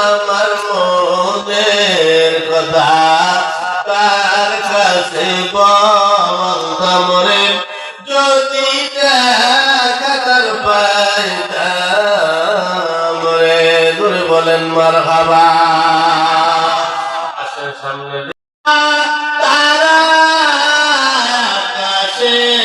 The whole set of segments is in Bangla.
আমার মনের কথা তার কাছে বলতামরে যদি খাতার পাইতামরে দূরে বলেন মার হাবা সামনে তারা কাছে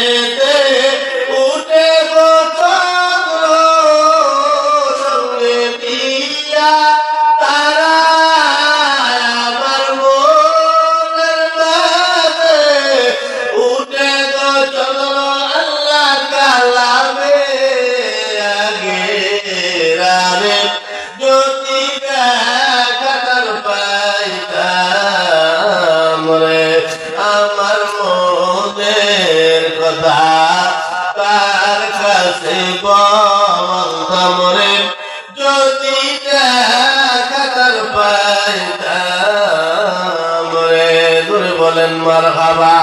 আমার মনের কথা তার কাছে বলতামরে যদি খাতার পাইতামরে দূরে বলেন মার হাবা